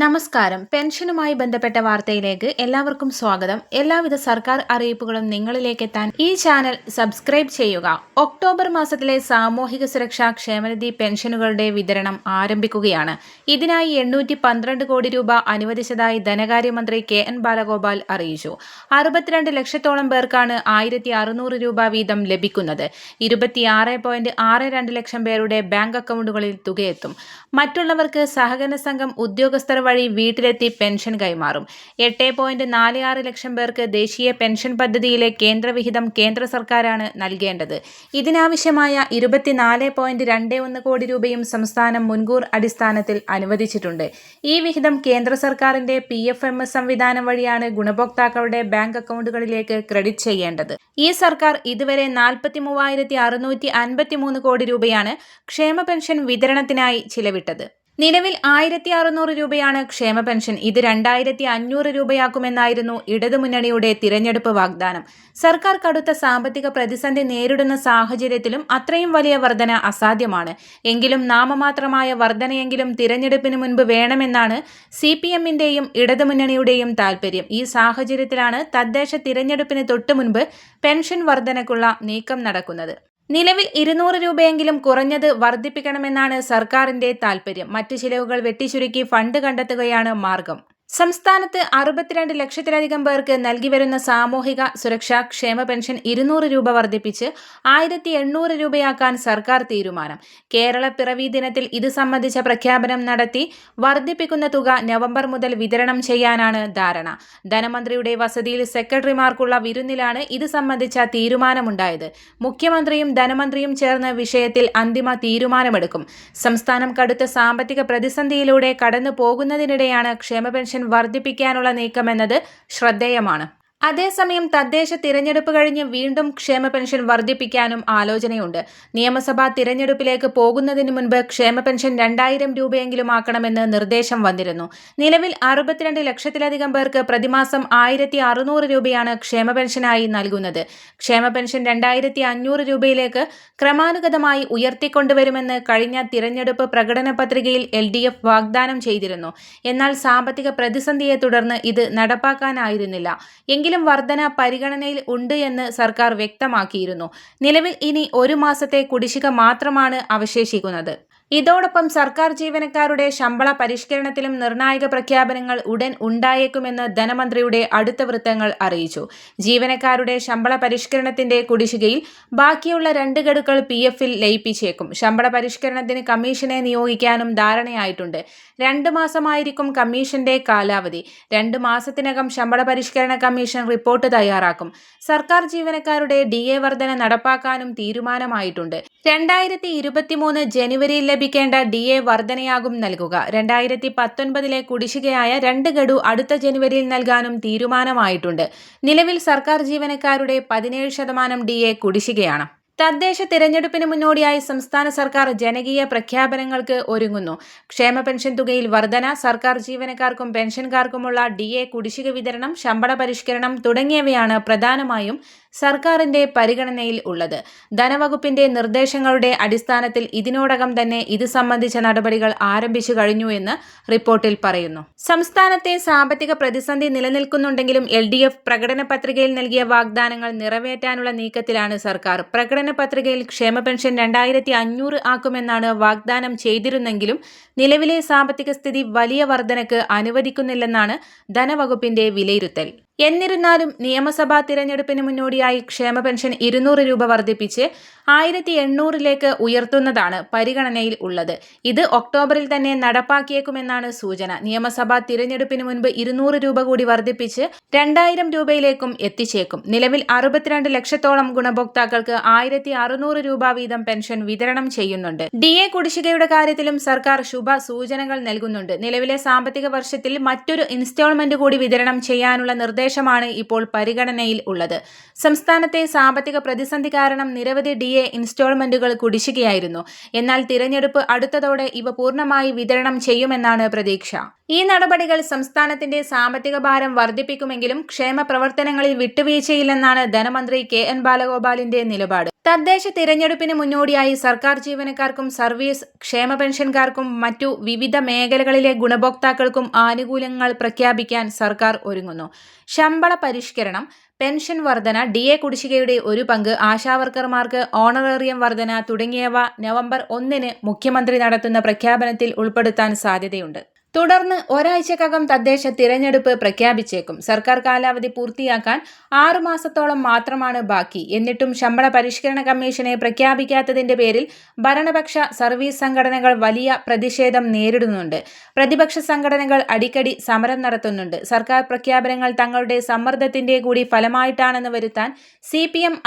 നമസ്കാരം. പെൻഷനുമായി ബന്ധപ്പെട്ട വാർത്തയിലേക്ക് എല്ലാവർക്കും സ്വാഗതം. എല്ലാവിധ സർക്കാർ അറിയിപ്പുകളും നിങ്ങളിലേക്ക് എത്താൻ ഈ ചാനൽ സബ്സ്ക്രൈബ് ചെയ്യുക. ഒക്ടോബർ മാസത്തിലെ സാമൂഹിക സുരക്ഷാ ക്ഷേമനിധി പെൻഷനുകളുടെ വിതരണം ആരംഭിക്കുകയാണ്. ഇതിനായി എണ്ണൂറ്റി പന്ത്രണ്ട് കോടി രൂപ അനുവദിച്ചതായി ധനകാര്യമന്ത്രി കെ എൻ ബാലഗോപാൽ അറിയിച്ചു. അറുപത്തിരണ്ട് ലക്ഷത്തോളം പേർക്കാണ് ആയിരത്തി അറുന്നൂറ് രൂപ വീതം ലഭിക്കുന്നത്. ഇരുപത്തിയാറ് പോയിന്റ് ആറ് രണ്ട് ലക്ഷം പേരുടെ ബാങ്ക് അക്കൗണ്ടുകളിൽ തുകയെത്തും. മറ്റുള്ളവർക്ക് സഹകരണ സംഘം ഉദ്യോഗസ്ഥർ വഴി വീട്ടിലെത്തി പെൻഷൻ കൈമാറും. എട്ട് പോയിന്റ് നാല് ആറ് ലക്ഷം പേർക്ക് ദേശീയ പെൻഷൻ പദ്ധതിയിലെ കേന്ദ്രവിഹിതം കേന്ദ്ര സർക്കാരാണ് നൽകേണ്ടത്. ഇതിനാവശ്യമായ ഇരുപത്തിനാല് പോയിന്റ് രണ്ട് ഒന്ന് കോടി രൂപയും സംസ്ഥാനം മുൻകൂർ അടിസ്ഥാനത്തിൽ അനുവദിച്ചിട്ടുണ്ട്. ഈ വിഹിതം കേന്ദ്ര സർക്കാരിന്റെ പി എഫ് എം എസ് സംവിധാനം വഴിയാണ് ഗുണഭോക്താക്കളുടെ ബാങ്ക് അക്കൗണ്ടുകളിലേക്ക് ക്രെഡിറ്റ് ചെയ്യേണ്ടത്. ഈ സർക്കാർ ഇതുവരെ നാൽപ്പത്തി മൂവായിരത്തി അറുന്നൂറ്റി അൻപത്തി മൂന്ന് കോടി രൂപയാണ് ക്ഷേമ പെൻഷൻ വിതരണത്തിനായി ചിലവിട്ടത്. നിലവിൽ ആയിരത്തി അറുന്നൂറ് രൂപയാണ് ക്ഷേമ പെൻഷൻ. ഇത് രണ്ടായിരത്തി അഞ്ഞൂറ് രൂപയാക്കുമെന്നായിരുന്നു ഇടതുമുന്നണിയുടെ തിരഞ്ഞെടുപ്പ് വാഗ്ദാനം. സർക്കാർ കടുത്ത സാമ്പത്തിക പ്രതിസന്ധി നേരിടുന്ന സാഹചര്യത്തിലും അത്രയും വലിയ വർധന അസാധ്യമാണ്. എങ്കിലും നാമമാത്രമായ വർധനയെങ്കിലും തിരഞ്ഞെടുപ്പിന് മുൻപ് വേണമെന്നാണ് സി പി എമ്മിന്റെയും ഇടതുമുന്നണിയുടെയും താൽപര്യം. ഈ സാഹചര്യത്തിലാണ് തദ്ദേശ തിരഞ്ഞെടുപ്പിന് തൊട്ടു മുൻപ് പെൻഷൻ വർധനക്കുള്ള നീക്കം നടക്കുന്നത്. നിലവിൽ ഇരുന്നൂറ് രൂപയെങ്കിലും കുറഞ്ഞത് വർദ്ധിപ്പിക്കണമെന്നാണ് സർക്കാരിന്റെ താൽപര്യം. മറ്റു ചിലവുകൾ വെട്ടിച്ചുരുക്കി ഫണ്ട് കണ്ടെത്തുകയാണ് മാർഗം. സംസ്ഥാനത്ത് അറുപത്തിരണ്ട് ലക്ഷത്തിലധികം പേർക്ക് നൽകി വരുന്ന സാമൂഹിക സുരക്ഷാ ക്ഷേമ പെൻഷൻ ഇരുന്നൂറ് രൂപ വർദ്ധിപ്പിച്ച് ആയിരത്തി എണ്ണൂറ് രൂപയാക്കാൻ സർക്കാർ തീരുമാനം. കേരള പിറവി ദിനത്തിൽ ഇത് സംബന്ധിച്ച പ്രഖ്യാപനം നടത്തി വർദ്ധിപ്പിക്കുന്ന തുക നവംബർ മുതൽ വിതരണം ചെയ്യാനാണ് ധാരണ. ധനമന്ത്രിയുടെ വസതിയിൽ സെക്രട്ടറിമാർക്കുള്ള വിരുന്നിലാണ് ഇത് സംബന്ധിച്ച തീരുമാനമുണ്ടായത്. മുഖ്യമന്ത്രിയും ധനമന്ത്രിയും ചേർന്ന് വിഷയത്തിൽ അന്തിമ തീരുമാനമെടുക്കും. സംസ്ഥാനം കടുത്ത സാമ്പത്തിക പ്രതിസന്ധിയിലൂടെ കടന്നു പോകുന്നതിനിടെയാണ് ക്ഷേമ പെൻഷൻ വർദ്ധിപ്പിക്കാനുള്ള നീക്കമെന്നത് ശ്രദ്ധേയമാണ് അതേസമയം തദ്ദേശ തിരഞ്ഞെടുപ്പ് കഴിഞ്ഞ് വീണ്ടും ക്ഷേമ പെൻഷൻ വർദ്ധിപ്പിക്കാനും ആലോചനയുണ്ട്. നിയമസഭാ തിരഞ്ഞെടുപ്പിലേക്ക് പോകുന്നതിന് മുൻപ് ക്ഷേമ പെൻഷൻ രണ്ടായിരം രൂപയെങ്കിലും ആക്കണമെന്ന് നിർദ്ദേശം വന്നിരുന്നു. നിലവിൽ അറുപത്തിരണ്ട് ലക്ഷത്തിലധികം പേർക്ക് പ്രതിമാസം ആയിരത്തി അറുന്നൂറ് രൂപയാണ് ക്ഷേമ പെൻഷനായി നൽകുന്നത്. ക്ഷേമ പെൻഷൻ രണ്ടായിരത്തി അഞ്ഞൂറ് രൂപയിലേക്ക് ക്രമാനുഗതമായി ഉയർത്തിക്കൊണ്ടുവരുമെന്ന് കഴിഞ്ഞ തിരഞ്ഞെടുപ്പ് പ്രകടന പത്രികയിൽ എൽ ഡി എഫ് വാഗ്ദാനം ചെയ്തിരുന്നു. എന്നാൽ സാമ്പത്തിക പ്രതിസന്ധിയെ തുടർന്ന് ഇത് നടപ്പാക്കാനായിരുന്നില്ല. എങ്കിലും എങ്കിലും വർധന പരിഗണനയിൽ ഉണ്ട് എന്ന് സർക്കാർ വ്യക്തമാക്കിയിരുന്നു. നിലവിൽ ഇനി ഒരു മാസത്തെ കുടിശ്ശിക മാത്രമാണ് അവശേഷിക്കുന്നത്. ഇതോടൊപ്പം സർക്കാർ ജീവനക്കാരുടെ ശമ്പള പരിഷ്കരണത്തിലും നിർണായക പ്രഖ്യാപനങ്ങൾ ഉടൻ ഉണ്ടായേക്കുമെന്ന് ധനമന്ത്രിയുടെ അടുത്ത വൃത്തങ്ങൾ അറിയിച്ചു. ജീവനക്കാരുടെ ശമ്പള പരിഷ്കരണത്തിന്റെ കുടിശ്ശികയിൽ ബാക്കിയുള്ള രണ്ട് ഗഡുക്കൾ പി എഫിൽ ലയിപ്പിച്ചേക്കും. ശമ്പള പരിഷ്കരണത്തിന് കമ്മീഷനെ നിയോഗിക്കാനും ധാരണയായിട്ടുണ്ട്. രണ്ട് മാസമായിരിക്കും കമ്മീഷന്റെ കാലാവധി. രണ്ട് മാസത്തിനകം ശമ്പള പരിഷ്കരണ കമ്മീഷൻ റിപ്പോർട്ട് തയ്യാറാക്കും. സർക്കാർ ജീവനക്കാരുടെ ഡി എ വർധന നടപ്പാക്കാനും തീരുമാനമായിട്ടുണ്ട്. രണ്ടായിരത്തി ഇരുപത്തിമൂന്ന് ജനുവരിയിൽ ലഭിക്കേണ്ട ഡി എ വർധനയാകും നൽകുക. രണ്ടായിരത്തി പത്തൊൻപതിലെ കുടിശ്ശികയായ രണ്ട് ഗഡു അടുത്ത ജനുവരിയിൽ നൽകാനും തീരുമാനമായിട്ടുണ്ട്. നിലവിൽ സർക്കാർ ജീവനക്കാരുടെ പതിനേഴ് ശതമാനം ഡി എ കുടിശ്ശികയാണ്. തദ്ദേശ തിരഞ്ഞെടുപ്പിന് മുന്നോടിയായി സംസ്ഥാന സർക്കാർ ജനകീയ പ്രഖ്യാപനങ്ങൾക്ക് ഒരുങ്ങുന്നു. ക്ഷേമ പെൻഷൻ തുകയിൽ വർധന സർക്കാർ ജീവനക്കാർക്കും പെൻഷൻകാർക്കുമുള്ള ഡി എ കുടിശ്ശിക വിതരണം ശമ്പള പരിഷ്കരണം തുടങ്ങിയവയാണ് പ്രധാനമായും സർക്കാരിന്റെ പരിഗണനയിൽ ഉള്ളത്. ധനവകുപ്പിന്റെ നിർദ്ദേശങ്ങളുടെ അടിസ്ഥാനത്തിൽ ഇതിനോടകം തന്നെ ഇത് സംബന്ധിച്ച നടപടികൾ ആരംഭിച്ചു കഴിഞ്ഞു എന്ന് റിപ്പോർട്ടിൽ പറയുന്നു. സംസ്ഥാനത്തെ സാമ്പത്തിക പ്രതിസന്ധി നിലനിൽക്കുന്നുണ്ടെങ്കിലും എൽ ഡി എഫ് പ്രകടന പത്രികയിൽ നൽകിയ വാഗ്ദാനങ്ങൾ നിറവേറ്റാനുള്ള നീക്കത്തിലാണ് സർക്കാർ. പ്രകടന പത്രികയിൽ ക്ഷേമ പെൻഷൻ രണ്ടായിരത്തി അഞ്ഞൂറ് ആക്കുമെന്നാണ് വാഗ്ദാനം ചെയ്തിരുന്നെങ്കിലും നിലവിലെ സാമ്പത്തിക സ്ഥിതി വലിയ വർധനക്ക് അനുവദിക്കുന്നില്ലെന്നാണ് ധനവകുപ്പിന്റെ വിലയിരുത്തൽ. എന്നിരുന്നാലും നിയമസഭാ തിരഞ്ഞെടുപ്പിന് മുന്നോടിയായി ക്ഷേമ പെൻഷൻ ഇരുന്നൂറ് രൂപ വർദ്ധിപ്പിച്ച് ആയിരത്തി എണ്ണൂറിലേക്ക് ഉയർത്തുന്നതാണ് പരിഗണനയിൽ ഉള്ളത്. ഇത് ഒക്ടോബറിൽ തന്നെ നടപ്പാക്കിയേക്കുമെന്നാണ് സൂചന. നിയമസഭാ തിരഞ്ഞെടുപ്പിന് മുൻപ് ഇരുന്നൂറ് രൂപ കൂടി വർദ്ധിപ്പിച്ച് രണ്ടായിരം രൂപയിലേക്കും എത്തിച്ചേക്കും. നിലവിൽ അറുപത്തിരണ്ട് ലക്ഷത്തോളം ഗുണഭോക്താക്കൾക്ക് ആയിരത്തി അറുന്നൂറ് രൂപ വീതം പെൻഷൻ വിതരണം ചെയ്യുന്നുണ്ട്. ഡി. എ. കുടിശ്ശികയുടെ കാര്യത്തിലും സർക്കാർ ശുഭ സൂചനകൾ നൽകുന്നുണ്ട്. നിലവിലെ സാമ്പത്തിക വർഷത്തിൽ മറ്റൊരു ഇൻസ്റ്റാൾമെന്റ് കൂടി വിതരണം ചെയ്യാനുള്ള നിർദ്ദേശം നിർദ്ദേശമാണ് ഇപ്പോൾ പരിഗണനയിൽ ഉള്ളത്. സംസ്ഥാനത്തെ സാമ്പത്തിക പ്രതിസന്ധി കാരണം നിരവധി ഡി എ ഇൻസ്റ്റാൾമെന്റുകൾ കുടിശ്ശികയായിരുന്നു. എന്നാൽ തിരഞ്ഞെടുപ്പ് അടുത്തതോടെ ഇവ പൂർണമായി വിതരണം ചെയ്യുമെന്നാണ് പ്രതീക്ഷ. ഈ നടപടികൾ സംസ്ഥാനത്തിന്റെ സാമ്പത്തിക ഭാരം വർദ്ധിപ്പിക്കുമെങ്കിലും ക്ഷേമ പ്രവർത്തനങ്ങളിൽ വിട്ടുവീഴ്ചയില്ലെന്നാണ് ധനമന്ത്രി കെ എൻ ബാലഗോപാലിന്റെ നിലപാട്. തദ്ദേശ തിരഞ്ഞെടുപ്പിന് മുന്നോടിയായി സർക്കാർ ജീവനക്കാർക്കും സർവീസ് ക്ഷേമ പെൻഷൻകാർക്കും മറ്റു വിവിധ മേഖലകളിലെ ഗുണഭോക്താക്കൾക്കും ആനുകൂല്യങ്ങൾ പ്രഖ്യാപിക്കാൻ സർക്കാർ ഒരുങ്ങുന്നു. ശമ്പള പരിഷ്കരണം പെൻഷൻ വർധന ഡി എ കുടിശ്ശികയുടെ ഒരു പങ്ക് ആശാവർക്കർമാർക്ക് ഓണറേറിയം വർധന തുടങ്ങിയവ നവംബർ ഒന്നിന് മുഖ്യമന്ത്രി നടത്തുന്ന പ്രഖ്യാപനത്തിൽ ഉൾപ്പെടുത്താൻ സാധ്യതയുണ്ട്. തുടർന്ന് ഒരാഴ്ചക്കകം തദ്ദേശ തിരഞ്ഞെടുപ്പ് പ്രഖ്യാപിച്ചേക്കും. സർക്കാർ കാലാവധി പൂർത്തിയാക്കാൻ ആറു മാസത്തോളം മാത്രമാണ് ബാക്കി. എന്നിട്ടും ശമ്പള പരിഷ്കരണ കമ്മീഷനെ പ്രഖ്യാപിക്കാത്തതിന്റെ പേരിൽ ഭരണപക്ഷ സർവീസ് സംഘടനകൾ വലിയ പ്രതിഷേധം നേരിടുന്നുണ്ട്. പ്രതിപക്ഷ സംഘടനകൾ അടിക്കടി സമരം നടത്തുന്നുണ്ട്. സർക്കാർ പ്രഖ്യാപനങ്ങൾ തങ്ങളുടെ സമ്മർദ്ദത്തിന്റെ കൂടി ഫലമായിട്ടാണെന്ന് വരുത്താൻ സി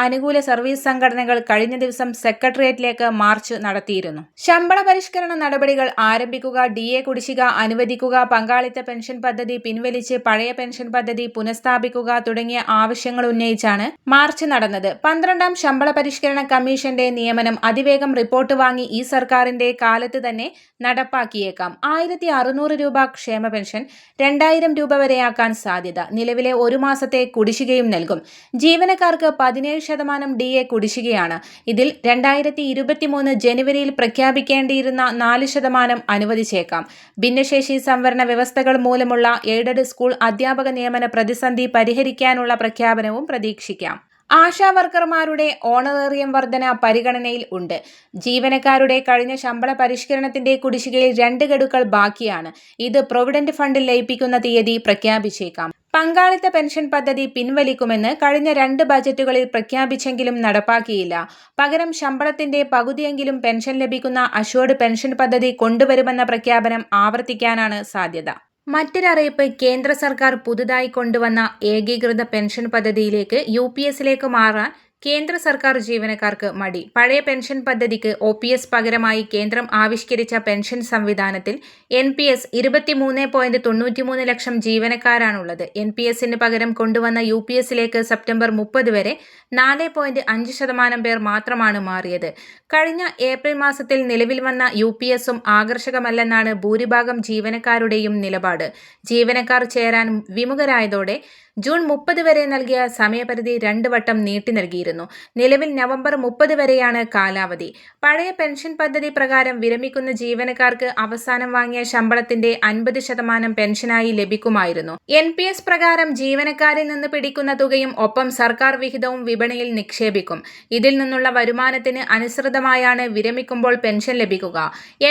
അനുകൂല സർവീസ് സംഘടനകൾ കഴിഞ്ഞ ദിവസം സെക്രട്ടേറിയറ്റിലേക്ക് മാർച്ച് നടത്തിയിരുന്നു. ശമ്പള പരിഷ്കരണ നടപടികൾ ആരംഭിക്കുക ഡി എ കുടിശ്ശിക അനുവദിക്കുക പങ്കാളിത്ത പെൻഷൻ പദ്ധതി പിൻവലിച്ച് പഴയ പെൻഷൻ പദ്ധതി പുനഃസ്ഥാപിക്കുക തുടങ്ങിയ ആവശ്യങ്ങൾ ഉന്നയിച്ചാണ് മാർച്ച് നടന്നത്. പന്ത്രണ്ടാം ശമ്പള പരിഷ്കരണ കമ്മീഷന്റെ നിയമനം അതിവേഗം റിപ്പോർട്ട് വാങ്ങി ഈ സർക്കാരിന്റെ കാലത്ത് തന്നെ നടപ്പാക്കിയേക്കാം. ആയിരത്തി അറുന്നൂറ് രൂപ ക്ഷേമ പെൻഷൻ രണ്ടായിരം രൂപ വരെയാക്കാൻ സാധ്യത. നിലവിലെ ഒരു മാസത്തെ കുടിശ്ശികയും നൽകും. ജീവനക്കാർക്ക് പതിനേഴ് ശതമാനം ഡി എ കുടിശ്ശികയാണ്. ഇതിൽ രണ്ടായിരത്തി ഇരുപത്തിമൂന്ന് ജനുവരിയിൽ പ്രഖ്യാപിക്കേണ്ടിയിരുന്ന നാല് ശതമാനം അനുവദിച്ചേക്കാം. ഭിന്നശേഷി സംവരണ വ്യവസ്ഥകൾ മൂലമുള്ള എയ്ഡഡ് സ്കൂൾ അധ്യാപക നിയമന പ്രതിസന്ധി പരിഹരിക്കാനുള്ള പ്രഖ്യാപനവും പ്രതീക്ഷിക്കാം. ആശാ വർക്കർമാരുടെ ഓണറേറിയം വർധന പരിഗണനയിൽ ഉണ്ട്. ജീവനക്കാരുടെ കഴിഞ്ഞ ശമ്പള പരിഷ്കരണത്തിന്റെ കുടിശ്ശികയിൽ രണ്ട് ഗഡുക്കൾ ബാക്കിയാണ്. ഇത് പ്രൊവിഡന്റ് ഫണ്ടിൽ ലയിപ്പിക്കുന്ന തീയതി പ്രഖ്യാപിച്ചേക്കാം. പങ്കാളിത്ത പെൻഷൻ പദ്ധതി പിൻവലിക്കുമെന്ന് കഴിഞ്ഞ രണ്ട് ബജറ്റുകളിൽ പ്രഖ്യാപിച്ചെങ്കിലും നടപ്പാക്കിയില്ല. പകരം ശമ്പളത്തിന്റെ പകുതിയെങ്കിലും പെൻഷൻ ലഭിക്കുന്ന അഷ്വേർഡ് പെൻഷൻ പദ്ധതി കൊണ്ടുവരുമെന്ന പ്രഖ്യാപനം ആവർത്തിക്കാനാണ് സാധ്യത. മറ്റൊരറിയിപ്പ് കേന്ദ്ര സർക്കാർ പുതുതായി കൊണ്ടുവന്ന ഏകീകൃത പെൻഷൻ പദ്ധതിയിലേക്ക് യു പി എസിലേക്ക് മാറാൻ കേന്ദ്ര സർക്കാർ ജീവനക്കാർക്ക് മടി. പഴയ പെൻഷൻ പദ്ധതിക്ക് ഒ പി എസ് പകരമായി കേന്ദ്രം ആവിഷ്കരിച്ച പെൻഷൻ സംവിധാനത്തിൽ എൻ പി എസ് ഇരുപത്തിമൂന്ന് പോയിന്റ് തൊണ്ണൂറ്റിമൂന്ന് ലക്ഷം ജീവനക്കാരാണുള്ളത്. എൻ പി എസിന് പകരം കൊണ്ടുവന്ന യു പി എസിലേക്ക് സെപ്റ്റംബർ മുപ്പത് വരെ നാല് പോയിന്റ് അഞ്ച് ശതമാനം പേർ മാത്രമാണ് മാറിയത്. കഴിഞ്ഞ ഏപ്രിൽ മാസത്തിൽ നിലവിൽ വന്ന യു പി എസും ആകർഷകമല്ലെന്നാണ് ഭൂരിഭാഗം ജീവനക്കാരുടെയും നിലപാട്. ജീവനക്കാർ ചേരാൻ വിമുഖരായതോടെ ജൂൺ മുപ്പത് വരെ നൽകിയ സമയപരിധി രണ്ട് വട്ടം നീട്ടി നൽകിയിരുന്നു. നിലവിൽ നവംബർ മുപ്പത് വരെയാണ് കാലാവധി. പഴയ പെൻഷൻ പദ്ധതി പ്രകാരം വിരമിക്കുന്ന ജീവനക്കാർക്ക് അവസാനം വാങ്ങിയ ശമ്പളത്തിന്റെ അൻപത് ശതമാനം പെൻഷനായി ലഭിക്കുമായിരുന്നു. എൻ പി എസ് പ്രകാരം ജീവനക്കാരിൽ നിന്ന് പിടിക്കുന്ന തുകയും ഒപ്പം സർക്കാർ വിഹിതവും വിപണിയിൽ നിക്ഷേപിക്കും. ഇതിൽ നിന്നുള്ള വരുമാനത്തിന് അനുസൃതമായാണ് വിരമിക്കുമ്പോൾ പെൻഷൻ ലഭിക്കുക.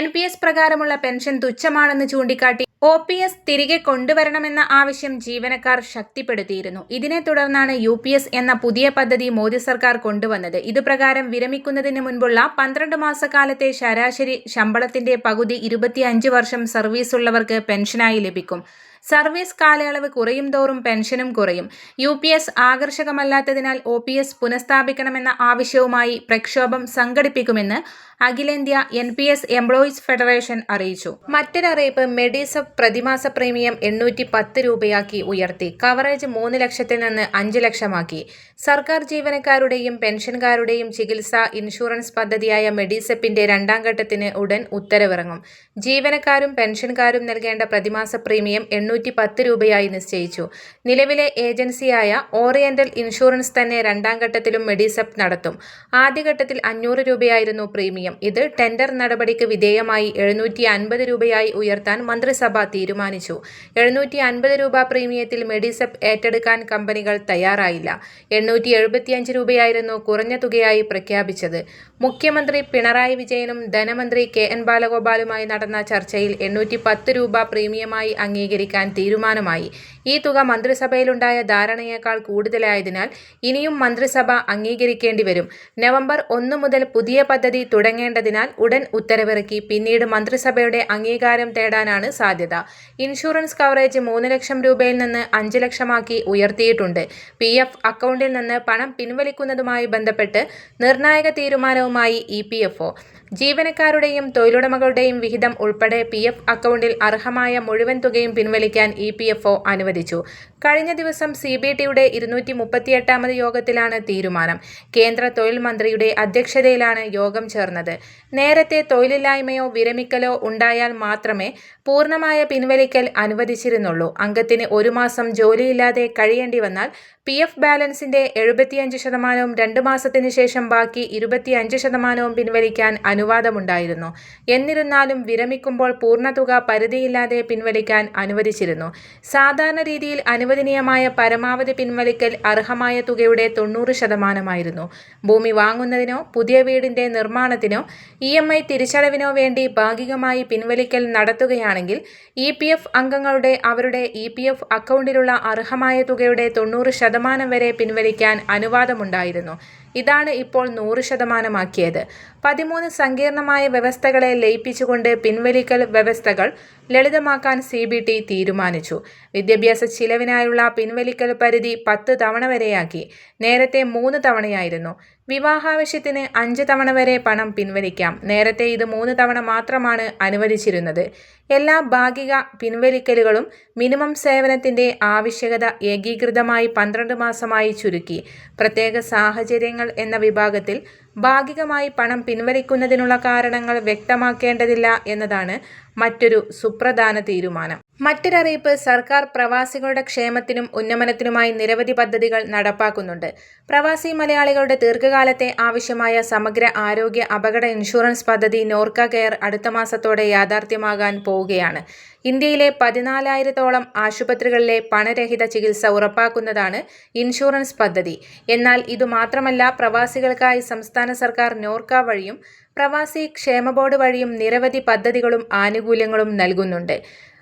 എൻ പ്രകാരമുള്ള പെൻഷൻ തുച്ഛമാണെന്ന് ചൂണ്ടിക്കാട്ടി ഒ പി എസ് തിരികെ കൊണ്ടുവരണമെന്ന ആവശ്യം ജീവനക്കാർ ശക്തിപ്പെടുത്തിയിരുന്നു. ഇതിനെ തുടർന്നാണ് യു പി എസ് എന്ന പുതിയ പദ്ധതി മോദി സർക്കാർ കൊണ്ടുവന്നത്. ഇതുപ്രകാരം വിരമിക്കുന്നതിന് മുൻപുള്ള പന്ത്രണ്ട് മാസക്കാലത്തെ ശരാശരി ശമ്പളത്തിന്റെ പകുതി ഇരുപത്തിയഞ്ച് വർഷം സർവീസ് ഉള്ളവർക്ക് പെൻഷനായി ലഭിക്കും. സർവീസ് കാലയളവ് കുറയും തോറും പെൻഷനും കുറയും. യു പി എസ് ആകർഷകമല്ലാത്തതിനാൽ ഒ പി എസ് പുനഃസ്ഥാപിക്കണമെന്ന ആവശ്യവുമായി പ്രക്ഷോഭം സംഘടിപ്പിക്കുമെന്ന് അഖിലേന്ത്യാ N P S employees federation അറിയിച്ചു. മറ്റൊരറിയിപ്പ് മെഡിസബ് പ്രതിമാസ പ്രീമിയം എണ്ണൂറ്റി പത്ത് രൂപയാക്കി ഉയർത്തി. കവറേജ് മൂന്ന് ലക്ഷത്തിൽ നിന്ന് അഞ്ച് ലക്ഷമാക്കി. സർക്കാർ ജീവനക്കാരുടെയും പെൻഷൻകാരുടെയും ചികിത്സാ ഇൻഷുറൻസ് പദ്ധതിയായ മെഡിസെപ്പിന്റെ രണ്ടാം ഘട്ടത്തിന് ഉടൻ ഉത്തരവിറങ്ങും. ജീവനക്കാരും പെൻഷൻകാരും നൽകേണ്ട പ്രതിമാസ പ്രീമിയം എണ്ണൂറ്റി പത്ത് രൂപയായി നിശ്ചയിച്ചു. നിലവിലെ ഏജൻസിയായ ഓറിയന്റൽ ഇൻഷുറൻസ് തന്നെ രണ്ടാം ഘട്ടത്തിലും മെഡിസെപ്പ് നടത്തും. ആദ്യഘട്ടത്തിൽ അഞ്ഞൂറ് രൂപയായിരുന്നു പ്രീമിയം. ഇത് ടെൻഡർ നടപടിക്ക് വിധേയമായി എഴുന്നൂറ്റി അൻപത് രൂപയായി ഉയർത്താൻ മന്ത്രിസഭ തീരുമാനിച്ചു. എഴുന്നൂറ്റി അൻപത് രൂപ പ്രീമിയത്തിൽ മെഡിസെപ് ഏറ്റെടുക്കാൻ കമ്പനികൾ തയ്യാറായില്ല. എണ്ണൂറ്റി എഴുപത്തിയഞ്ച് രൂപയായിരുന്നു കുറഞ്ഞ തുകയായി പ്രഖ്യാപിച്ചത്. മുഖ്യമന്ത്രി പിണറായി വിജയനും ധനമന്ത്രി കെ എൻ ബാലഗോപാലുമായി നടന്ന ചർച്ചയിൽ എണ്ണൂറ്റി പത്ത് രൂപ പ്രീമിയമായി അംഗീകരിക്കാൻ തീരുമാനമായി. ഈ തുക മന്ത്രിസഭയിലുണ്ടായ ധാരണയേക്കാൾ കൂടുതലായതിനാൽ ഇനിയും മന്ത്രിസഭ അംഗീകരിക്കേണ്ടി വരും. നവംബർ ഒന്ന് മുതൽ പുതിയ പദ്ധതി തുടങ്ങേണ്ടതിനാൽ ഉടൻ ഉത്തരവിറക്കി പിന്നീട് മന്ത്രിസഭയുടെ അംഗീകാരം തേടാനാണ് സാധ്യത. ഇൻഷുറൻസ് കവറേജ് മൂന്ന് ലക്ഷം രൂപയിൽ നിന്ന് അഞ്ച് ലക്ഷമാക്കി ഉയർത്തിയിട്ടുണ്ട്. പി എഫ് അക്കൗണ്ടിൽ നിന്ന് പണം പിൻവലിക്കുന്നതുമായി ബന്ധപ്പെട്ട് നിർണായക തീരുമാനവുമായി ഇ പി എഫ് ഒ. ജീവനക്കാരുടെയും തൊഴിലുടമകളുടെയും വിഹിതം ഉൾപ്പെടെ പി എഫ് അക്കൗണ്ടിൽ അർഹമായ മുഴുവൻ തുകയും പിൻവലിക്കാൻ ഇ പി എഫ് ഒ അനുവദിച്ചു. haber dicho, കഴിഞ്ഞ ദിവസം സി ബി ടിയുടെ ഇരുന്നൂറ്റി മുപ്പത്തിയെട്ടാമത് യോഗത്തിലാണ് തീരുമാനം. കേന്ദ്ര തൊഴിൽ മന്ത്രിയുടെ അധ്യക്ഷതയിലാണ് യോഗം ചേർന്നത്. നേരത്തെ തൊഴിലില്ലായ്മയോ വിരമിക്കലോ ഉണ്ടായാൽ മാത്രമേ പൂർണമായ പിൻവലിക്കൽ അനുവദിച്ചിരുന്നുള്ളൂ. അംഗത്തിന് ഒരു മാസം ജോലിയില്ലാതെ കഴിയേണ്ടി വന്നാൽ പി എഫ് ബാലൻസിന്റെ എഴുപത്തിയഞ്ച് ശതമാനവും രണ്ട് മാസത്തിനു ശേഷം ബാക്കി ഇരുപത്തിയഞ്ച് ശതമാനവും പിൻവലിക്കാൻ അനുവാദമുണ്ടായിരുന്നു. എന്നിരുന്നാലും വിരമിക്കുമ്പോൾ പൂർണതുക പരിധിയില്ലാതെ പിൻവലിക്കാൻ അനുവദിച്ചിരുന്നു. സാധാരണ രീതിയിൽ അനുവദനീയമായ പരമാവധി പിൻവലിക്കൽ അർഹമായ തുകയുടെ തൊണ്ണൂറ് ശതമാനമായിരുന്നു. ഭൂമി വാങ്ങുന്നതിനോ പുതിയ വീടിന്റെ നിർമ്മാണത്തിനോ ഇ എം ഐ തിരിച്ചടവിനോ വേണ്ടി ഭാഗികമായി പിൻവലിക്കൽ നടത്തുകയാണെങ്കിൽ ഇ പി എഫ് അംഗങ്ങളുടെ അവരുടെ ഇ പി എഫ് അക്കൗണ്ടിലുള്ള അർഹമായ തുകയുടെ തൊണ്ണൂറ് ശതമാനം വരെ പിൻവലിക്കാൻ അനുവാദമുണ്ടായിരുന്നു. ഇതാണ് ഇപ്പോൾ നൂറ് ശതമാനമാക്കിയത്. പതിമൂന്ന് സങ്കീർണമായ വ്യവസ്ഥകളെ ലയിപ്പിച്ചുകൊണ്ട് പിൻവലിക്കൽ വ്യവസ്ഥകൾ ലളിതമാക്കാൻ സി ബി ടി തീരുമാനിച്ചു. വിദ്യാഭ്യാസ ചിലവിനായുള്ള പിൻവലിക്കൽ പരിധി പത്ത് തവണ വരെയാക്കി. നേരത്തെ മൂന്ന് തവണയായിരുന്നു. വിവാഹാവശ്യത്തിന് അഞ്ച് തവണ വരെ പണം പിൻവലിക്കാം. നേരത്തെ ഇത് മൂന്ന് തവണ മാത്രമാണ് അനുവദിച്ചിരുന്നത്. എല്ലാ ഭാഗിക പിൻവലിക്കലുകളും മിനിമം സേവനത്തിന്റെ ആവശ്യകത ഏകീകൃതമായി പന്ത്രണ്ട് മാസമായി ചുരുക്കി. പ്രത്യേക സാഹചര്യങ്ങൾ എന്ന വിഭാഗത്തിൽ ഭാഗികമായി പണം പിൻവലിക്കുന്നതിനുള്ള കാരണങ്ങൾ വ്യക്തമാക്കേണ്ടതില്ല എന്നതാണ് മറ്റൊരു സുപ്രധാന തീരുമാനം. മറ്റൊരറിയിപ്പ് സർക്കാർ പ്രവാസികളുടെ ക്ഷേമത്തിനും ഉന്നമനത്തിനുമായി നിരവധി പദ്ധതികൾ നടപ്പാക്കുന്നുണ്ട്. പ്രവാസി മലയാളികളുടെ ദീർഘകാലത്തെ ആവശ്യമായ സമഗ്ര ആരോഗ്യ അപകട ഇൻഷുറൻസ് പദ്ധതി നോർക്ക കെയർ അടുത്ത മാസത്തോടെ യാഥാർത്ഥ്യമാകാൻ പോവുകയാണ്. ഇന്ത്യയിലെ പതിനാലായിരത്തോളം ആശുപത്രികളിലെ പണരഹിത ചികിത്സ ഉറപ്പാക്കുന്നതാണ് ഇൻഷുറൻസ് പദ്ധതി. എന്നാൽ ഇതുമാത്രമല്ല പ്രവാസികൾക്കായി സംസ്ഥാന സർക്കാർ നോർക്ക വഴിയും പ്രവാസി ക്ഷേമ ബോർഡ് വഴിയും നിരവധി പദ്ധതികളും ആനുകൂല്യങ്ങളും നൽകുന്നുണ്ട്.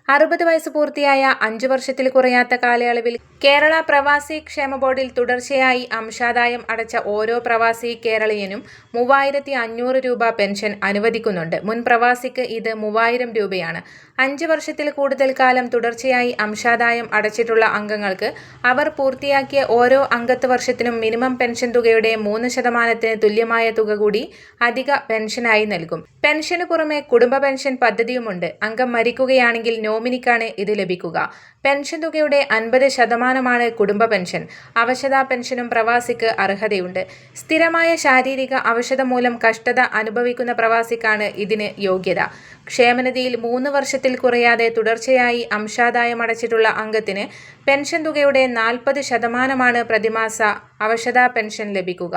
അറുപത് വയസ്സ് പൂർത്തിയായ അഞ്ചു വർഷത്തിൽ കുറയാത്ത കാലയളവിൽ കേരള പ്രവാസി ക്ഷേമ ബോർഡിൽ തുടർച്ചയായി അംശാദായം അടച്ച ഓരോ പ്രവാസി കേരളീയനും മൂവായിരത്തി അഞ്ഞൂറ് രൂപ പെൻഷൻ അനുവദിക്കുന്നുണ്ട്. മുൻ പ്രവാസിക്ക് ഇത് മൂവായിരം രൂപയാണ്. അഞ്ച് വർഷത്തിൽ കൂടുതൽ കാലം തുടർച്ചയായി അംശാദായം അടച്ചിട്ടുള്ള അംഗങ്ങൾക്ക് അവർ പൂർത്തിയാക്കിയ ഓരോ അംഗത്വ വർഷത്തിനും മിനിമം പെൻഷൻ തുകയുടെ മൂന്ന് ശതമാനത്തിന് തുല്യമായ തുക കൂടി അധിക പെൻഷനായി നൽകും. പെൻഷന് പുറമെ കുടുംബ പെൻഷൻ പദ്ധതിയുമുണ്ട്. അംഗം മരിക്കുകയാണെങ്കിൽ നോമിനിക്കാണ് ഇത് ലഭിക്കുക. പെൻഷൻ തുകയുടെ അൻപത് ശതമാനമാണ് കുടുംബ പെൻഷൻ. അവശതാ പെൻഷനും പ്രവാസിക്ക് അർഹതയുണ്ട്. സ്ഥിരമായ ശാരീരിക അവശത മൂലം കഷ്ടത അനുഭവിക്കുന്ന പ്രവാസിക്കാണ് ഇതിന് യോഗ്യത. ക്ഷേമനിധിയിൽ മൂന്ന് വർഷത്തിൽ കുറയാതെ തുടർച്ചയായി അംശാദായം അടച്ചിട്ടുള്ള അംഗത്തിന് പെൻഷൻ തുകയുടെ നാൽപ്പത് ശതമാനമാണ് പ്രതിമാസ അവശതാ പെൻഷൻ ലഭിക്കുക.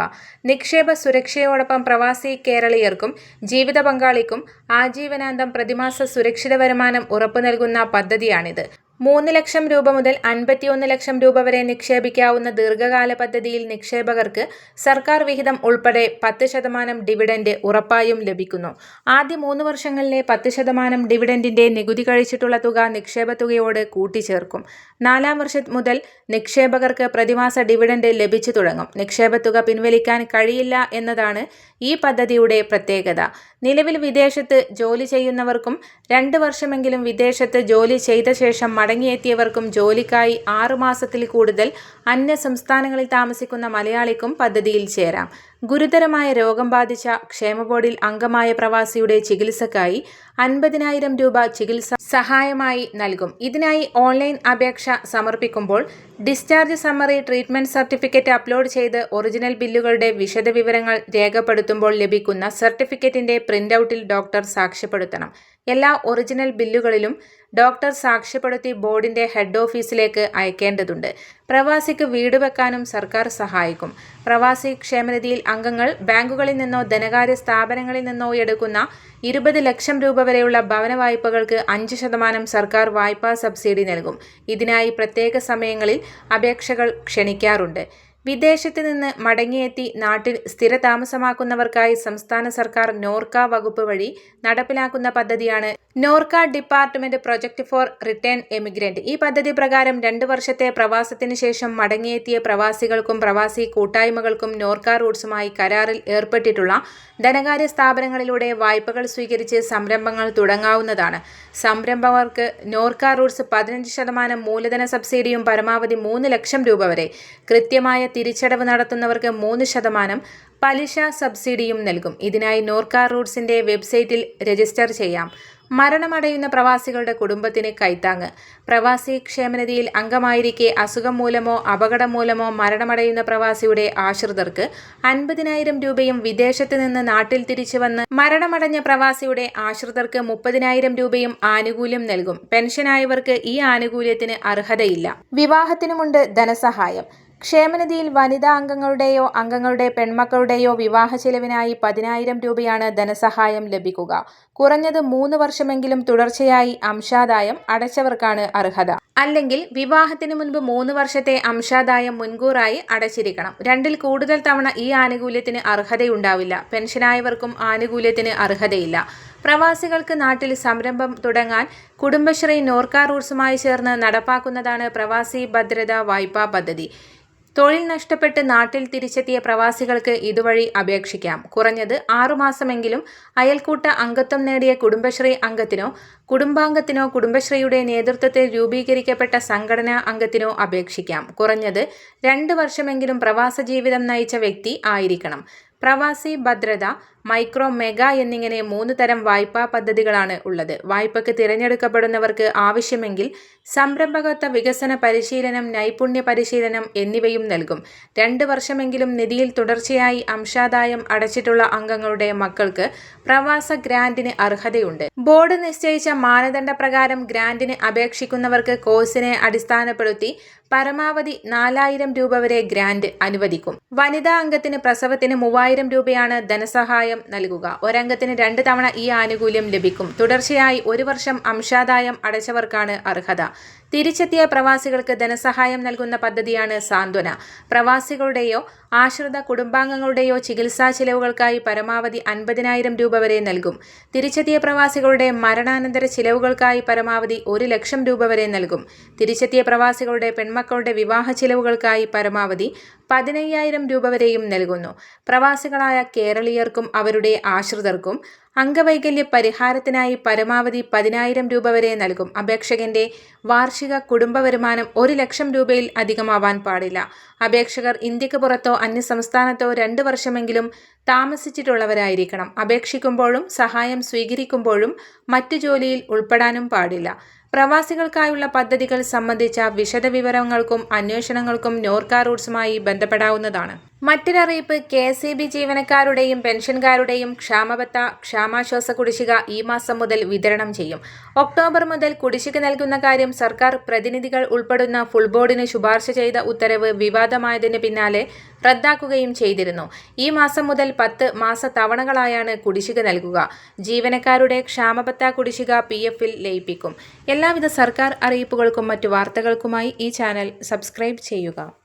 നിക്ഷേപ സുരക്ഷയോടൊപ്പം പ്രവാസി കേരളീയർക്കും ജീവിത പങ്കാളിക്കും ആജീവനാന്തം പ്രതിമാസ സുരക്ഷിത വരുമാനം ഉറപ്പു നൽകുന്ന പദ്ധതിയാണിത്. മൂന്ന് ലക്ഷം രൂപ മുതൽ അൻപത്തിയൊന്ന് ലക്ഷം രൂപ വരെ നിക്ഷേപിക്കാവുന്ന ദീർഘകാല പദ്ധതിയിൽ നിക്ഷേപകർക്ക് സർക്കാർ വിഹിതം ഉൾപ്പെടെ പത്ത് ശതമാനം ഡിവിഡൻഡ് ഉറപ്പായും ലഭിക്കുന്നു. ആദ്യ മൂന്ന് വർഷങ്ങളിലെ പത്ത് ശതമാനം ഡിവിഡൻഡിന്റെ നികുതി കഴിച്ചിട്ടുള്ള തുക നിക്ഷേപ തുകയോട് കൂട്ടിച്ചേർക്കും. നാലാം വർഷം മുതൽ നിക്ഷേപകർക്ക് പ്രതിമാസ ഡിവിഡൻഡ് ലഭിച്ചു തുടങ്ങും. നിക്ഷേപ തുക പിൻവലിക്കാൻ കഴിയില്ല എന്നതാണ് ഈ പദ്ധതിയുടെ പ്രത്യേകത. നിലവിൽ വിദേശത്ത് ജോലി ചെയ്യുന്നവർക്കും രണ്ട് വർഷമെങ്കിലും വിദേശത്ത് ജോലി ചെയ്ത ശേഷം മടങ്ങിയെത്തിയവർക്കും ജോലിക്കായി ആറുമാസത്തിൽ കൂടുതൽ അന്യ സംസ്ഥാനങ്ങളിൽ താമസിക്കുന്ന മലയാളിക്കും പദ്ധതിയിൽ ചേരാം. ഗുരുതരമായ രോഗം ബാധിച്ച ക്ഷേമ ബോർഡിൽ അംഗമായ പ്രവാസിയുടെ ചികിത്സക്കായി അൻപതിനായിരം രൂപ ചികിത്സ സഹായമായി നൽകും. ഇതിനായി ഓൺലൈൻ അപേക്ഷ സമർപ്പിക്കുമ്പോൾ discharge summary treatment certificate upload ചെയ്ത് ഒറിജിനൽ ബില്ലുകളുടെ വിശദവിവരങ്ങൾ രേഖപ്പെടുത്തുമ്പോൾ ലഭിക്കുന്ന സർട്ടിഫിക്കറ്റിന്റെ പ്രിന്റൌട്ടിൽ ഡോക്ടർ സാക്ഷ്യപ്പെടുത്തണം. എല്ലാ ഒറിജിനൽ ബില്ലുകളിലും ഡോക്ടർ സാക്ഷ്യപ്പെടുത്തി ബോർഡിന്റെ ഹെഡ് ഓഫീസിലേക്ക് അയക്കേണ്ടതുണ്ട്. പ്രവാസിക്ക് വീട് വെക്കാനും സർക്കാർ സഹായിക്കും. പ്രവാസി ക്ഷേമനിധിയിൽ അംഗങ്ങൾ ബാങ്കുകളിൽ നിന്നോ ധനകാര്യ സ്ഥാപനങ്ങളിൽ നിന്നോ എടുക്കുന്ന ഇരുപത് ലക്ഷം രൂപ വരെയുള്ള ഭവന വായ്പകൾക്ക് അഞ്ച് ശതമാനം സർക്കാർ വായ്പാ സബ്സിഡി നൽകും. ഇതിനായി പ്രത്യേക സമയങ്ങളിൽ അപേക്ഷകൾ ക്ഷണിക്കാറുണ്ട്. വിദേശത്ത് നിന്ന് മടങ്ങിയെത്തി നാട്ടിൽ സ്ഥിരതാമസമാക്കുന്നവർക്കായി സംസ്ഥാന സർക്കാർ നോർക്ക വകുപ്പ് വഴി നടപ്പിലാക്കുന്ന പദ്ധതിയാണ് Norka department project for return emigrant. ഈ പദ്ധതി പ്രകാരം രണ്ട് വർഷത്തെ പ്രവാസത്തിന് ശേഷം മടങ്ങിയെത്തിയ പ്രവാസികൾക്കും പ്രവാസി കൂട്ടായ്മകൾക്കും നോർക്ക റൂട്ട്സുമായി കരാറിൽ ഏർപ്പെട്ടിട്ടുള്ള ധനകാര്യ സ്ഥാപനങ്ങളിലൂടെ വായ്പകൾ സ്വീകരിച്ച് സംരംഭങ്ങൾ തുടങ്ങാവുന്നതാണ്. സംരംഭകർക്ക് നോർക്ക റൂട്ട്സ് പതിനഞ്ച് ശതമാനം മൂലധന സബ്സിഡിയും പരമാവധി മൂന്ന് ലക്ഷം രൂപ വരെ. കൃത്യമായ തിരിച്ചടവ് നടത്തുന്നവർക്ക് മൂന്ന് ശതമാനം പലിശ സബ്സിഡിയും നൽകും. ഇതിനായി നോർക്ക റൂട്ട്സിന്റെ വെബ്സൈറ്റിൽ രജിസ്റ്റർ ചെയ്യാം. മരണമടയുന്ന പ്രവാസികളുടെ കുടുംബത്തിന് കൈത്താങ്ങ്. പ്രവാസി ക്ഷേമനിധിയിൽ അംഗമായിരിക്കെ അസുഖം മൂലമോ അപകടം മൂലമോ മരണമടയുന്ന പ്രവാസിയുടെ ആശ്രിതർക്ക് അൻപതിനായിരം രൂപയും വിദേശത്ത് നിന്ന് നാട്ടിൽ തിരിച്ചു വന്ന് മരണമടഞ്ഞ പ്രവാസിയുടെ ആശ്രിതർക്ക് മുപ്പതിനായിരം രൂപയും ആനുകൂല്യം നൽകും. പെൻഷനായവർക്ക് ഈ ആനുകൂല്യത്തിന് അർഹതയില്ല. വിവാഹത്തിനുമുണ്ട് ധനസഹായം. ക്ഷേമനിധിയിൽ വനിതാ അംഗങ്ങളുടെയോ അംഗങ്ങളുടെ പെൺമക്കളുടെയോ വിവാഹ ചെലവിനായി പതിനായിരം രൂപയാണ് ധനസഹായം ലഭിക്കുക. കുറഞ്ഞത് മൂന്ന് വർഷമെങ്കിലും തുടർച്ചയായി അംശാദായം അടച്ചവർക്കാണ് അർഹത. അല്ലെങ്കിൽ വിവാഹത്തിന് മുൻപ് മൂന്ന് വർഷത്തെ അംശാദായം മുൻകൂറായി അടച്ചിരിക്കണം. രണ്ടിൽ കൂടുതൽ തവണ ഈ ആനുകൂല്യത്തിന് അർഹതയുണ്ടാവില്ല. പെൻഷനായവർക്കും ആനുകൂല്യത്തിന് അർഹതയില്ല. പ്രവാസികൾക്ക് നാട്ടിൽ സംരംഭം തുടങ്ങാൻ കുടുംബശ്രീ നോർക്ക റൂട്ട്സുമായി ചേർന്ന് നടപ്പാക്കുന്നതാണ് പ്രവാസി ഭദ്രതാ വായ്പാ പദ്ധതി. തൊഴിൽ നഷ്ടപ്പെട്ട് നാട്ടിൽ തിരിച്ചെത്തിയ പ്രവാസികൾക്ക് ഇതുവഴി അപേക്ഷിക്കാം. കുറഞ്ഞത് ആറുമാസമെങ്കിലും അയൽക്കൂട്ട അംഗത്വം നേടിയ കുടുംബശ്രീ അംഗത്തിനോ കുടുംബാംഗത്തിനോ കുടുംബശ്രീയുടെ നേതൃത്വത്തിൽ രൂപീകരിക്കപ്പെട്ട സംഘടനാ അംഗത്തിനോ അപേക്ഷിക്കാം. കുറഞ്ഞത് രണ്ട് വർഷമെങ്കിലും പ്രവാസ ജീവിതം നയിച്ച വ്യക്തി ആയിരിക്കണം. പ്രവാസി ഭദ്രത മൈക്രോ മെഗാ എന്നിങ്ങനെ മൂന്ന് തരം വായ്പാ പദ്ധതികളാണ് ഉള്ളത്. വായ്പയ്ക്ക് തിരഞ്ഞെടുക്കപ്പെടുന്നവർക്ക് ആവശ്യമെങ്കിൽ സംരംഭകത്വ വികസന പരിശീലനം നൈപുണ്യ പരിശീലനം എന്നിവയും നൽകും. രണ്ട് വർഷമെങ്കിലും നിധിയിൽ തുടർച്ചയായി അംശാദായം അടച്ചിട്ടുള്ള അംഗങ്ങളുടെ മക്കൾക്ക് പ്രവാസ ഗ്രാന്റിന് അർഹതയുണ്ട്. ബോർഡ് നിശ്ചയിച്ച മാനദണ്ഡ പ്രകാരം ഗ്രാന്റിന് അപേക്ഷിക്കുന്നവർക്ക് കോഴ്സിനെ അടിസ്ഥാനപ്പെടുത്തി പരമാവധി നാലായിരം രൂപ വരെ ഗ്രാന്റ് അനുവദിക്കും. വനിതാ അംഗത്തിന് പ്രസവത്തിന് മൂവായിരം രൂപയാണ് ധനസഹായം നൽകുക. ഒരംഗത്തിന് രണ്ട് തവണ ഈ ആനുകൂല്യം ലഭിക്കും. തുടർച്ചയായി ഒരു വർഷം അംശാദായം അടച്ചവർക്കാണ് അർഹത. തിരിച്ചെത്തിയ പ്രവാസികൾക്ക് ധനസഹായം നൽകുന്ന പദ്ധതിയാണ് സാന്ത്വന. പ്രവാസികളുടെയോ ആശ്രിത കുടുംബാംഗങ്ങളുടെയോ ചികിത്സാ ചിലവുകൾക്കായി പരമാവധി അൻപതിനായിരം രൂപ വരെ നൽകും. തിരിച്ചെത്തിയ പ്രവാസികളുടെ മരണാനന്തര ചിലവുകൾക്കായി പരമാവധി ഒരു ലക്ഷം രൂപ വരെ നൽകും. തിരിച്ചെത്തിയ പ്രവാസികളുടെ പെൺമക്കളുടെ വിവാഹ ചിലവുകൾക്കായി പരമാവധി പതിനയ്യായിരം രൂപ വരെയും നൽകുന്നു. പ്രവാസികളായ കേരളീയർക്കും അവരുടെ ആശ്രിതർക്കും അംഗവൈകല്യ പരിഹാരത്തിനായി പരമാവധി പതിനായിരം രൂപ വരെ നൽകും. അപേക്ഷകന്റെ വാർഷിക കുടുംബ വരുമാനം ഒരു ലക്ഷം രൂപയിൽ അധികമാവാൻ പാടില്ല. അപേക്ഷകർ ഇന്ത്യയ്ക്ക് പുറത്തോ അന്യസംസ്ഥാനത്തോ രണ്ട് വർഷമെങ്കിലും താമസിച്ചിട്ടുള്ളവരായിരിക്കണം. അപേക്ഷിക്കുമ്പോഴും സഹായം സ്വീകരിക്കുമ്പോഴും മറ്റു ജോലിയിൽ ഉൾപ്പെടാനും പാടില്ല. പ്രവാസികൾക്കായുള്ള പദ്ധതികൾ സംബന്ധിച്ച വിശദവിവരങ്ങൾക്കും അന്വേഷണങ്ങൾക്കും നോർക്ക റൂട്ട്സുമായി ബന്ധപ്പെടാവുന്നതാണ്. മറ്റൊരറിയിപ്പ് കെ എസ് ഇ ബി ജീവനക്കാരുടെയും പെൻഷൻകാരുടെയും ക്ഷാമബത്ത ക്ഷാമാശ്വാസ കുടിശ്ശിക ഈ മാസം മുതൽ വിതരണം ചെയ്യും. ഒക്ടോബർ മുതൽ കുടിശ്ശിക നൽകുന്ന കാര്യം സർക്കാർ പ്രതിനിധികൾ ഉൾപ്പെടുന്ന ഫുൾ ബോർഡിന് ശുപാർശ ചെയ്ത ഉത്തരവ് വിവാദമായതിന് പിന്നാലെ റദ്ദാക്കുകയും ചെയ്തിരുന്നു. ഈ മാസം മുതൽ പത്ത് മാസ തവണകളായാണ് കുടിശ്ശിക നൽകുക. ജീവനക്കാരുടെ ക്ഷാമബത്ത കുടിശ്ശിക പി എഫിൽ ലയിപ്പിക്കും. എല്ലാവിധ സർക്കാർ അറിയിപ്പുകൾക്കും മറ്റു വാർത്തകൾക്കുമായി ഈ ചാനൽ സബ്സ്ക്രൈബ് ചെയ്യുക.